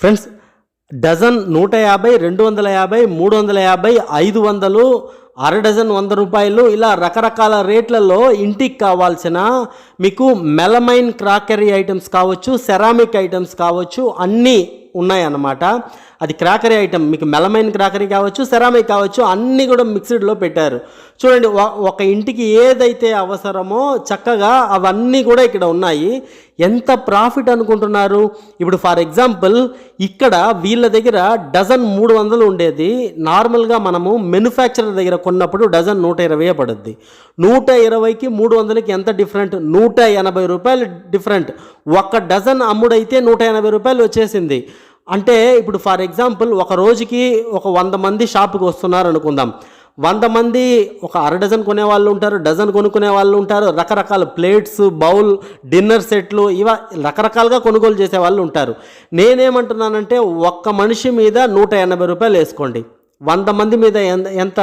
Friends dozen నూట యాభై రెండు వందల యాభై మూడు వందల యాభై ఐదు వందలు అర డజన్ వంద రూపాయలు ఇలా రకరకాల రేట్లలో ఇంటికి కావాల్సిన మీకు మెలమైన్ క్రాకరీ ఐటమ్స్ కావచ్చు సెరామిక్ ఐటమ్స్ కావచ్చు అన్నీ ఉన్నాయన్నమాట. అది క్రాకరీ ఐటమ్. మీకు మెలమైన క్రాకరీ కావచ్చు సెరామిక్ కావచ్చు అన్నీ కూడా మిక్స్డ్లో పెట్టారు. చూడండి ఒక ఇంటికి ఏదైతే అవసరమో చక్కగా అవన్నీ కూడా ఇక్కడ ఉన్నాయి. ఎంత ప్రాఫిట్ అనుకుంటున్నారు? ఇప్పుడు ఫర్ ఎగ్జాంపుల్ ఇక్కడ వీళ్ళ దగ్గర డజన్ మూడు వందలు ఉండేది. నార్మల్గా మనము మెనుఫ్యాక్చరర్ దగ్గర కొన్నప్పుడు డజన్ నూట ఇరవై పడుద్ది. నూట ఇరవైకి మూడు వందలకి ఎంత డిఫరెంట్? నూట ఎనభై రూపాయలు డిఫరెంట్. ఒక్క డజన్ అమ్ముడైతే నూట ఎనభై రూపాయలు వచ్చేసింది. అంటే ఇప్పుడు ఫర్ ఎగ్జాంపుల్ ఒక రోజుకి ఒక వంద మంది షాపుకి వస్తున్నారు అనుకుందాం. వంద మంది ఒక అర డజన్ కొనే వాళ్ళు ఉంటారు డజన్ కొనుక్కునే వాళ్ళు ఉంటారు రకరకాల ప్లేట్స్ బౌల్ డిన్నర్ సెట్లు ఇవ రకరకాలుగా కొనుగోలు చేసే వాళ్ళు ఉంటారు. నేనేమంటున్నానంటే ఒక్క మనిషి మీద నూట ఎనభై రూపాయలు వేసుకోండి. వంద మంది మీద ఎంత ఎంత?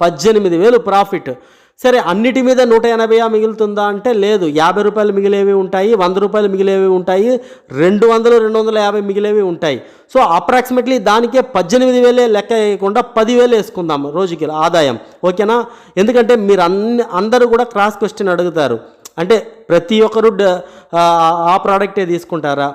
పద్దెనిమిది వేలు ప్రాఫిట్ సరే అన్నిటి మీద నూట ఎనభై మిగులుతుందా అంటే లేదు. యాభై రూపాయలు మిగిలేవి ఉంటాయి వంద రూపాయలు మిగిలేవి ఉంటాయి రెండు వందలు రెండు వందల యాభై మిగిలేవి ఉంటాయి. సో అప్రాక్సిమేట్లీ దానికే పద్దెనిమిది వేలే లెక్క వేయకుండా పదివేలు వేసుకుందాం రోజుకి ఆదాయం. ఓకేనా? ఎందుకంటే మీరు అన్ని అందరూ కూడా క్రాస్ క్వశ్చన్ అడుగుతారు. అంటే ప్రతి ఒక్కరు ఆ ఆ ప్రోడక్టే తీసుకుంటారా?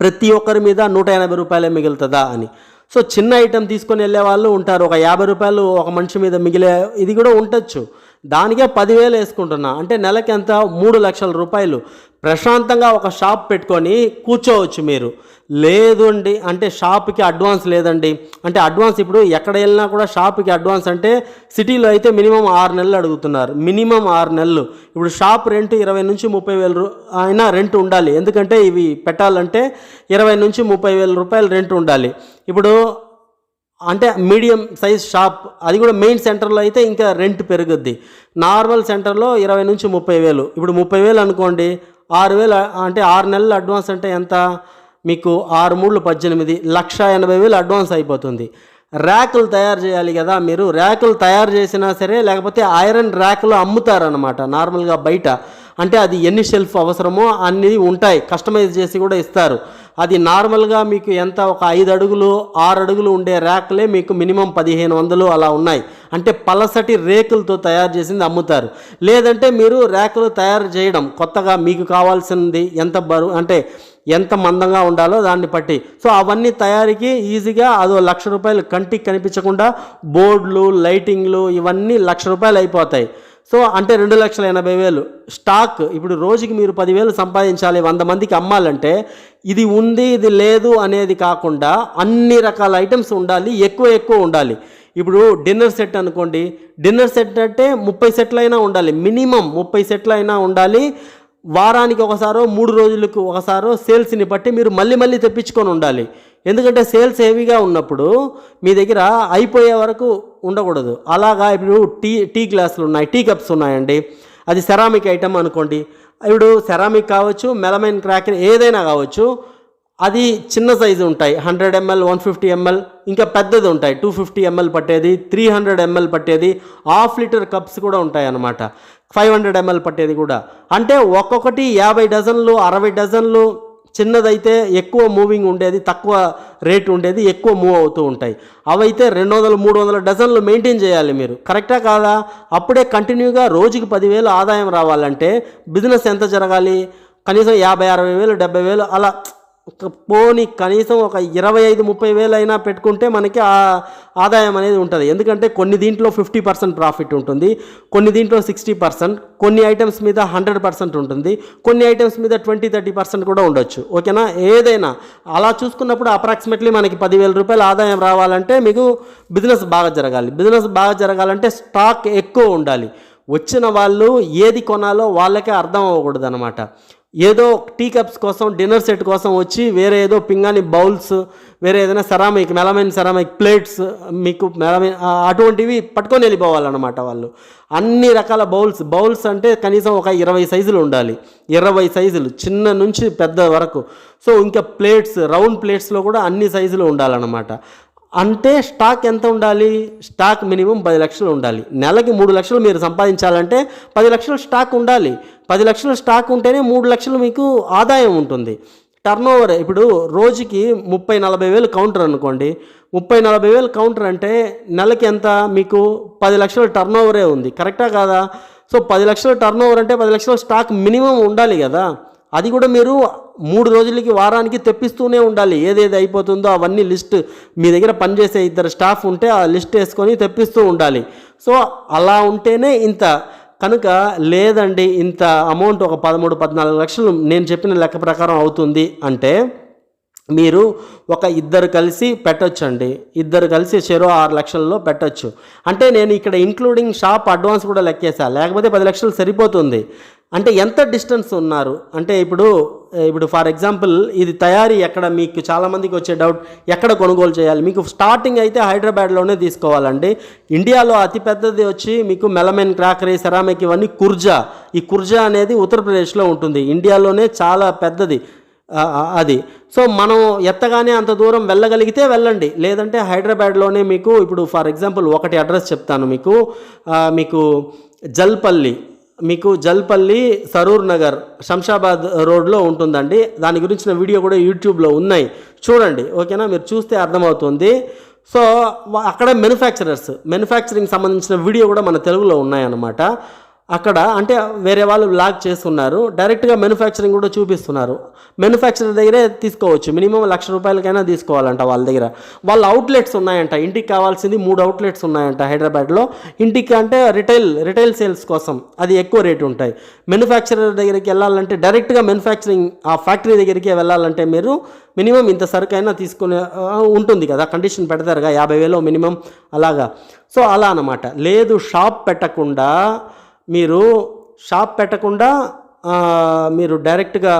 ప్రతి ఒక్కరి మీద నూట ఎనభై రూపాయలే మిగులుతుందా అని. సో చిన్న ఐటెం తీసుకొని వెళ్ళే వాళ్ళు ఉంటారు. ఒక యాభై రూపాయలు ఒక మనిషి మీద మిగిలే ఇది కూడా ఉండొచ్చు. దానికే పదివేలు వేసుకుంటున్నా. అంటే నెలకి ఎంత? మూడు లక్షల రూపాయలు. ప్రశాంతంగా ఒక షాప్ పెట్టుకొని కూర్చోవచ్చు మీరు. లేదు అండి అంటే షాప్కి అడ్వాన్స్ లేదండి. అంటే అడ్వాన్స్ ఇప్పుడు ఎక్కడ వెళ్ళినా కూడా షాప్కి అడ్వాన్స్ అంటే సిటీలో అయితే మినిమం ఆరు నెలలు అడుగుతున్నారు. మినిమం ఆరు నెలలు. ఇప్పుడు షాప్ రెంట్ ఇరవై నుంచి ముప్పై వేల రూ అయినా రెంట్ ఉండాలి. ఎందుకంటే ఇవి పెట్టాలంటే ఇరవై నుంచి ముప్పై వేల రూపాయలు రెంట్ ఉండాలి. ఇప్పుడు అంటే మీడియం సైజ్ షాప్ అది కూడా మెయిన్ సెంటర్లో అయితే ఇంకా రెంట్ పెరుగుద్ది. నార్మల్ సెంటర్లో ఇరవై నుంచి ముప్పై వేలు. ఇప్పుడు ముప్పై వేలు అనుకోండి ఆరు వేలు అంటే ఆరు నెలలు అడ్వాన్స్ అంటే ఎంత? మీకు ఆరు మూడు పద్దెనిమిది లక్ష ఎనభై వేలు అడ్వాన్స్ అయిపోతుంది. ర్యాకులు తయారు చేయాలి కదా మీరు. ర్యాకులు తయారు చేసినా సరే లేకపోతే ఐరన్ ర్యాకులు అమ్ముతారనమాట నార్మల్గా బయట. అంటే అది ఎన్ని షెల్ఫ్ అవసరమో అన్నీ ఉంటాయి కస్టమైజ్ చేసి కూడా ఇస్తారు. అది నార్మల్గా మీకు ఎంత? ఒక ఐదు అడుగులు ఆరు అడుగులు ఉండే ర్యాక్లే మీకు మినిమం పదిహేను వందలు అలా ఉన్నాయి. అంటే పలసటి రేకులతో తయారు చేసింది అమ్ముతారు. లేదంటే మీరు ర్యాకులు తయారు చేయడం కొత్తగా మీకు కావాల్సింది ఎంత బరువు అంటే ఎంత మందంగా ఉండాలో దాన్ని బట్టి. సో అవన్నీ తయారీకి ఈజీగా అదో లక్ష రూపాయలు కంటికి కనిపించకుండా బోర్డులు లైటింగ్లు ఇవన్నీ లక్ష రూపాయలు అయిపోతాయి. సో అంటే రెండు లక్షల ఎనభై వేలు. స్టాక్ ఇప్పుడు రోజుకి మీరు పదివేలు సంపాదించాలి వంద మందికి అమ్మాలంటే ఇది ఉంది ఇది లేదు అనేది కాకుండా అన్ని రకాల ఐటమ్స్ ఉండాలి ఎక్కువ ఎక్కువ ఉండాలి. ఇప్పుడు డిన్నర్ సెట్ అనుకోండి డిన్నర్ సెట్ అంటే ముప్పై సెట్లు అయినా ఉండాలి మినిమం ముప్పై సెట్లు అయినా ఉండాలి. వారానికి ఒకసారో మూడు రోజులకు ఒకసారో సేల్స్ని బట్టి మీరు మళ్ళీ మళ్ళీ తెప్పించుకొని ఉండాలి. ఎందుకంటే సేల్స్ హెవీగా ఉన్నప్పుడు మీ దగ్గర అయిపోయే వరకు ఉండకూడదు. అలాగా ఇప్పుడు టీ టీ గ్లాసులు ఉన్నాయి టీ కప్స్ ఉన్నాయండి. అది సెరామిక్ ఐటమ్ అనుకోండి. ఇప్పుడు సెరామిక్ కావచ్చు మెలమైన్ క్రాకర్ ఏదైనా కావచ్చు అది చిన్న సైజు ఉంటాయి. Hundred ML one fifty ML ఇంకా పెద్దది ఉంటాయి. టూ ఫిఫ్టీ ఎంఎల్ పట్టేది త్రీ హండ్రెడ్ ఎంఎల్ పట్టేది హాఫ్ లీటర్ కప్స్ కూడా ఉంటాయి అన్నమాట ఫైవ్ హండ్రెడ్ ఎంఎల్ పట్టేది కూడా. అంటే ఒక్కొక్కటి యాభై డజన్లు అరవై డజన్లు చిన్నదైతే ఎక్కువ మూవింగ్ ఉండేది తక్కువ రేట్ ఉండేది ఎక్కువ మూవ్ అవుతూ ఉంటాయి. అవైతే రెండు వందలు మూడు వందల డజన్లు మెయింటైన్ చేయాలి మీరు. కరెక్టా కాదా? అప్పుడే కంటిన్యూగా రోజుకి పదివేలు ఆదాయం రావాలంటే బిజినెస్ ఎంత జరగాలి? కనీసం యాభై అరవై వేలు డెబ్బై వేలు అలా పోని కనీసం ఒక ఇరవై ఐదు ముప్పై వేలు అయినా పెట్టుకుంటే మనకి ఆ ఆదాయం అనేది ఉంటుంది. ఎందుకంటే కొన్ని దీంట్లో ఫిఫ్టీ పర్సెంట్ ప్రాఫిట్ ఉంటుంది కొన్ని దీంట్లో సిక్స్టీ పర్సెంట్ కొన్ని ఐటమ్స్ మీద హండ్రెడ్ పర్సెంట్ ఉంటుంది కొన్ని ఐటమ్స్ మీద ట్వంటీ థర్టీ పర్సెంట్ కూడా ఉండొచ్చు. ఓకేనా? ఏదైనా అలా చూసుకున్నప్పుడు అప్రాక్సిమేట్లీ మనకి పదివేల రూపాయల ఆదాయం రావాలంటే మీకు బిజినెస్ బాగా జరగాలి. బిజినెస్ బాగా జరగాలంటే స్టాక్ ఎక్కువ ఉండాలి. వచ్చిన వాళ్ళు ఏది కొనాలో వాళ్ళకే అర్థం అవ్వకూడదు అనమాట ఏదో టీ కప్స్ కోసం డిన్నర్ సెట్ కోసం వచ్చి వేరే ఏదో పింగాని బౌల్స్ వేరే ఏదైనా సెరామిక్ మెలమైన సెరామిక్ ప్లేట్స్ మీకు మెలమైన్ అటువంటివి పట్టుకొని వెళ్ళిపోవాలన్నమాట వాళ్ళు. అన్ని రకాల బౌల్స్ బౌల్స్ అంటే కనీసం ఒక ఇరవై సైజులు ఉండాలి. ఇరవై సైజులు చిన్న నుంచి పెద్ద వరకు. సో ఇంకా ప్లేట్స్ రౌండ్ ప్లేట్స్లో కూడా అన్ని సైజులు ఉండాలన్నమాట. అంటే స్టాక్ ఎంత ఉండాలి? స్టాక్ మినిమం పది లక్షలు ఉండాలి. నెలకి మూడు లక్షలు మీరు సంపాదించాలంటే పది లక్షలు స్టాక్ ఉండాలి. పది లక్షలు స్టాక్ ఉంటేనే మూడు లక్షలు మీకు ఆదాయం ఉంటుంది. టర్న్ ఓవర్ ఇప్పుడు రోజుకి ముప్పై నలభై వేలు కౌంటర్ అనుకోండి. ముప్పై నలభై వేలు కౌంటర్ అంటే నెలకి ఎంత? మీకు పది లక్షల టర్న్ ఓవరే ఉంది. కరెక్టా కాదా? సో పది లక్షల టర్న్ ఓవర్ అంటే పది లక్షల స్టాక్ మినిమం ఉండాలి కదా. అది కూడా మీరు మూడు రోజులకి వారానికి తెప్పిస్తూనే ఉండాలి. ఏదేది అయిపోతుందో అవన్నీ లిస్ట్ మీ దగ్గర పనిచేసే ఇద్దరు స్టాఫ్ ఉంటే ఆ లిస్ట్ వేసుకొని తెప్పిస్తూ ఉండాలి. సో అలా ఉంటేనే ఇంత కనుక లేదండి ఇంత అమౌంట్ ఒక పదమూడు పద్నాలుగు లక్షలు నేను చెప్పిన లెక్క ప్రకారం అవుతుంది అంటే మీరు ఒక ఇద్దరు కలిసి పెట్టొచ్చండి. ఇద్దరు కలిసి చెరో ఆరు లక్షల్లో పెట్టొచ్చు. అంటే నేను ఇక్కడ ఇంక్లూడింగ్ షాప్ అడ్వాన్స్ కూడా లెక్కేసా. లేకపోతే పది లక్షలు సరిపోతుంది. అంటే ఎంత డిస్టెన్స్ ఉన్నారు? అంటే ఇప్పుడు ఇప్పుడు ఫర్ ఎగ్జాంపుల్ ఇది తయారీ ఎక్కడ మీకు చాలామందికి వచ్చే డౌట్ ఎక్కడ కొనుగోలు చేయాలి? మీకు స్టార్టింగ్ అయితే హైదరాబాద్లోనే తీసుకోవాలండి. ఇండియాలో అతి పెద్దది వచ్చి మీకు మెలమెన్ క్రాకరీ సెరామిక్ ఇవన్నీ కుర్జా. ఈ కుర్జా అనేది ఉత్తరప్రదేశ్లో ఉంటుంది. ఇండియాలోనే చాలా పెద్దది అది. సో మనం ఎత్తగానే అంత దూరం వెళ్ళగలిగితే వెళ్ళండి. లేదంటే హైదరాబాద్లోనే మీకు ఇప్పుడు ఫర్ ఎగ్జాంపుల్ ఒకటి అడ్రస్ చెప్తాను మీకు. మీకు జల్పల్లి మీకు జల్పల్లి సరూర్ నగర్ శంషాబాద్ రోడ్లో ఉంటుందండి. దాని గురించిన వీడియో కూడా యూట్యూబ్లో ఉన్నాయి. చూడండి ఓకేనా? మీరు చూస్తే అర్థమవుతుంది. సో అక్కడ అక్కడే మెనుఫ్యాక్చరర్స్ మెనుఫ్యాక్చరింగ్ సంబంధించిన వీడియో కూడా మన తెలుగులో ఉన్నాయన్నమాట. అక్కడ అంటే వేరే వాళ్ళు లాగ్ చేస్తున్నారు. డైరెక్ట్గా మెనుఫ్యాక్చరింగ్ కూడా చూపిస్తున్నారు. మ్యానుఫ్యాక్చరర్ దగ్గరే తీసుకోవచ్చు. మినిమం లక్ష రూపాయలకైనా తీసుకోవాలంట వాళ్ళ దగ్గర. వాళ్ళ అవుట్లెట్స్ ఉన్నాయంట. ఇంటికి కావాల్సింది మూడు అవుట్లెట్స్ ఉన్నాయంట హైదరాబాద్లో. ఇంటికి అంటే రిటైల్ రిటైల్ సేల్స్ కోసం అది ఎక్కువ రేటు ఉంటాయి. మెనుఫ్యాక్చరర్ దగ్గరికి వెళ్ళాలంటే డైరెక్ట్గా మ్యానుఫ్యాక్చరింగ్ ఆ ఫ్యాక్టరీ దగ్గరికి వెళ్ళాలంటే మీరు మినిమం ఇంత సరుకైనా తీసుకునే ఉంటుంది కదా. కండిషన్ పెడతారుగా యాభై వేలు మినిమం అలాగా. సో అలా అనమాట లేదు షాప్ పెట్టకుండా మీరు షాప్ పెట్టకుండా మీరు డైరెక్ట్గా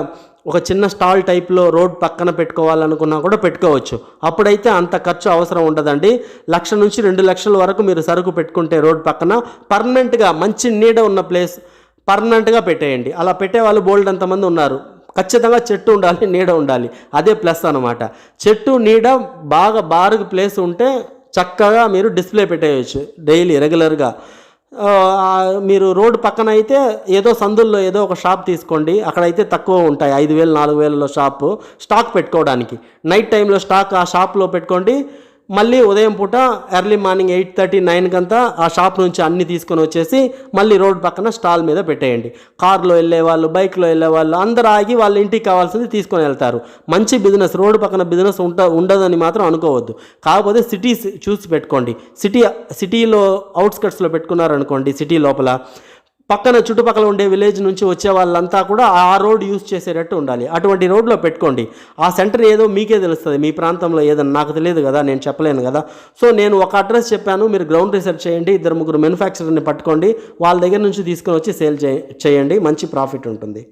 ఒక చిన్న స్టాల్ టైప్లో రోడ్ పక్కన పెట్టుకోవాలనుకున్నా కూడా పెట్టుకోవచ్చు. అప్పుడైతే అంత ఖర్చు అవసరం ఉండదండి. లక్ష నుంచి రెండు లక్షల వరకు మీరు సరుకు పెట్టుకుంటే రోడ్ పక్కన పర్మనెంట్గా మంచి నీడ ఉన్న ప్లేస్ పర్మనెంట్గా పెట్టేయండి. అలా పెట్టే వాళ్ళు బోల్డ్ అంతమంది ఉన్నారు. ఖచ్చితంగా చెట్టు ఉండాలి నీడ ఉండాలి. అదే ప్లస్ అనమాట చెట్టు నీడ బాగా బారుగా ప్లేస్ ఉంటే చక్కగా మీరు డిస్ప్లే పెట్టేయచ్చు డైలీ రెగ్యులర్గా. మీరు రోడ్డు పక్కన అయితే ఏదో సందుల్లో ఏదో ఒక షాప్ తీసుకోండి. అక్కడైతే తక్కువ ఉంటాయి. ఐదు వేలు నాలుగు వేలలో షాపు. స్టాక్ పెట్టుకోవడానికి. నైట్ టైంలో స్టాక్ ఆ షాప్లో పెట్టుకోండి. మళ్ళీ ఉదయం పూట ఎర్లీ మార్నింగ్ ఎయిట్ థర్టీ నైన్కి అంతా ఆ షాప్ నుంచి అన్ని తీసుకొని వచ్చేసి మళ్ళీ రోడ్ పక్కన స్టాల్ మీద పెట్టేయండి. కార్లో వెళ్ళే వాళ్ళు బైక్లో వెళ్ళే వాళ్ళు అందరు ఆగి వాళ్ళ ఇంటికి కావాల్సింది తీసుకొని వెళ్తారు. మంచి బిజినెస్ రోడ్డు పక్కన బిజినెస్ ఉంట ఉండదని మాత్రం అనుకోవద్దు. కాకపోతే సిటీస్ చూసి పెట్టుకోండి. సిటీ సిటీలో అవుట్స్కట్స్లో పెట్టుకున్నారనుకోండి సిటీ లోపల పక్కన చుట్టుపక్కల ఉండే విలేజ్ నుంచి వచ్చే వాళ్ళంతా కూడా ఆ రోడ్ యూస్ చేసేటట్టు ఉండాలి. అటువంటి రోడ్లో పెట్టుకోండి. ఆ సెంటర్ ఏదో మీకే తెలుస్తుంది. మీ ప్రాంతంలో ఏదన్నా నాకు తెలియదు కదా నేను చెప్పలేను కదా. సో నేను ఒక అడ్రస్ చెప్పాను. మీరు గ్రౌండ్ రీసెర్చ్ చేయండి. ఇద్దరు ముగ్గురు మ్యానుఫ్యాక్చరర్ని పట్టుకోండి. వాళ్ళ దగ్గర నుంచి తీసుకొని వచ్చి సేల్ చేయండి. మంచి ప్రాఫిట్ ఉంటుంది.